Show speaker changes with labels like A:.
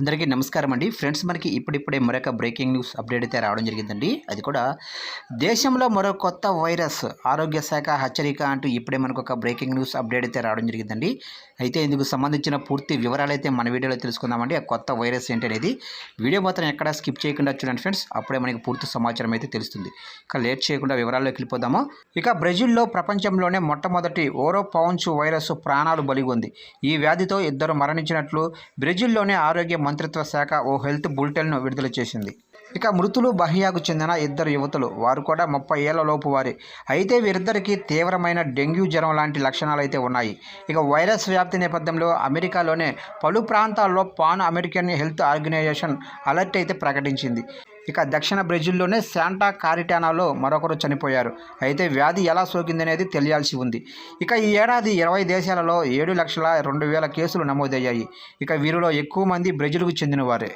A: అందరికీ నమస్కారం అండి. ఫ్రెండ్స్ మనకి ఇప్పుడిప్పుడే మరొక బ్రేకింగ్ న్యూస్ అప్డేట్ అయితే రావడం జరిగిందండి. అది కూడా దేశంలో మరో కొత్త వైరస్ ఆరోగ్య శాఖ హెచ్చరిక అంటూ ఇప్పుడే మనకు ఒక బ్రేకింగ్ న్యూస్ అప్డేట్ అయితే రావడం జరిగిందండి. అయితే ఇందుకు సంబంధించిన పూర్తి వివరాలు అయితే మన వీడియోలో తెలుసుకుందామండి. ఆ కొత్త వైరస్ ఏంటి అనేది వీడియో మాత్రం ఎక్కడా స్కిప్ చేయకుండా చూడండి ఫ్రెండ్స్. అప్పుడే మనకి పూర్తి సమాచారం అయితే తెలుస్తుంది. ఇక లేట్ చేయకుండా వివరాల్లోకి వెళ్ళిపోదాము. ఇక బ్రెజిల్లో ప్రపంచంలోనే మొట్టమొదటి ఓరో పౌంచ్ వైరస్ ప్రాణాలు బలిగొంది. ఈ వ్యాధితో ఇద్దరు మరణించినట్లు బ్రెజిల్లోనే ఆరోగ్య మంత్రిత్వ శాఖ ఓ హెల్త్ బులెటిన్ను విడుదల చేసింది. ఇక మృతులు బహియాకు చెందిన ఇద్దరు యువతులు. వారు కూడా ముప్పై ఏళ్ళలోపు వారి. అయితే వీరిద్దరికీ తీవ్రమైన డెంగ్యూ జ్వరం లాంటి లక్షణాలు అయితే ఉన్నాయి. ఇక వైరస్ వ్యాప్తి నేపథ్యంలో అమెరికాలోనే పలు ప్రాంతాల్లో Pan American health organization alert అయితే ప్రకటించింది. ఇక దక్షిణ బ్రెజిల్లోనే శాంటా కారిటానాలో మరొకరు చనిపోయారు. అయితే వ్యాధి ఎలా సోకిందనేది తెలియాల్సి ఉంది. ఇక ఈ ఏడాది ఇరవై దేశాలలో ఏడు లక్షల రెండు వేల కేసులు నమోదయ్యాయి. ఇక వీరిలో ఎక్కువ మంది బ్రెజిల్కు చెందినవారే.